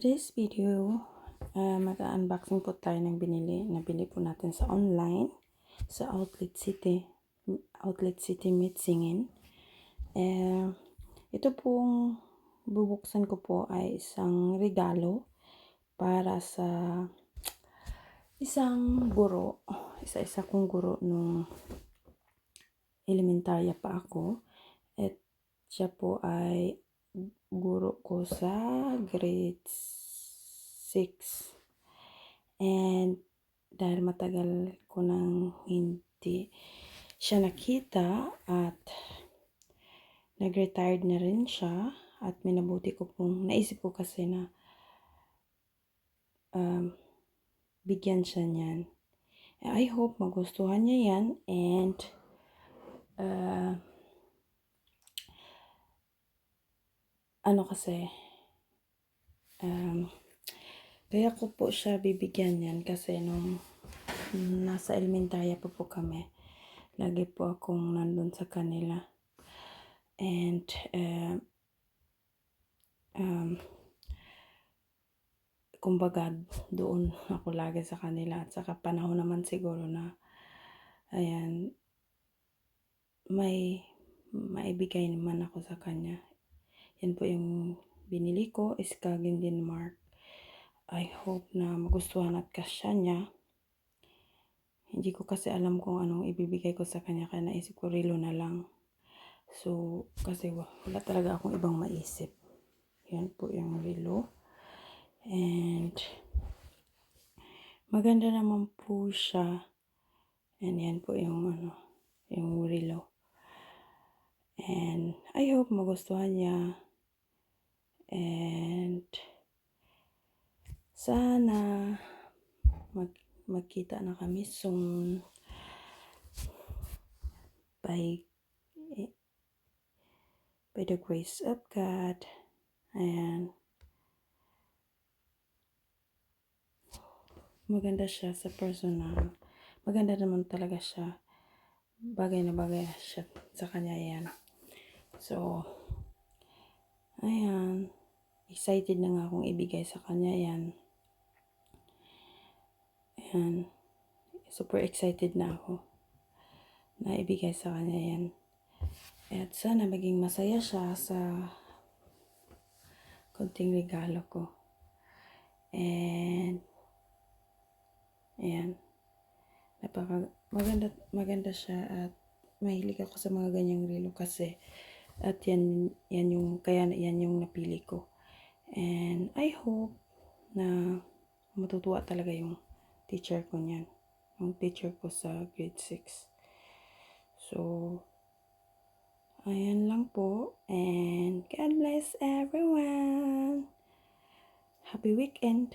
today's video, uh, mag-unboxing po tayo ng binili. Nabili po natin sa online, sa Outlet City, Outlet City Mitsingin. Uh, ito pong bubuksan ko po ay isang regalo para sa isang guro. Isa-isa kong guro nung elementarya pa ako. At siya po ay guro ko sa grade 6. And dahil matagal ko nang hindi siya nakita at nag-retired na rin siya at minabuti ko pong naisip ko kasi na um, bigyan siya niyan. I hope magustuhan niya yan and uh, ano kasi, um, kaya ko po siya bibigyan yan kasi nung nasa elementarya pa po kami, lagi po akong nandun sa kanila. And, uh, um, kumbaga doon ako lagi sa kanila at saka panahon naman siguro na ayan may maibigay naman ako sa kanya yan po yung binili ko, is Kagin Denmark. I hope na magustuhan at kasya niya. Hindi ko kasi alam kung anong ibibigay ko sa kanya, kaya naisip ko relo na lang. So, kasi wala talaga akong ibang maisip. Yan po yung relo. And, maganda naman po siya. And yan po yung ano, yung relo. And, I hope magustuhan niya. And sana mag magkita na kami soon by by the grace of God. Ayan. Maganda siya sa personal. Maganda naman talaga siya. Bagay na bagay siya sa kanya yan. So, ayan excited na nga akong ibigay sa kanya yan. Ayan. Super excited na ako na ibigay sa kanya yan. At sana maging masaya siya sa konting regalo ko. And, ayan. Napaka, maganda, maganda siya at mahilig ako sa mga ganyang relo kasi at yan, yan yung, kaya yan yung napili ko. And I hope na matutuwa talaga yung teacher ko niyan. Yung teacher ko sa grade 6. So, ayan lang po. And God bless everyone. Happy weekend.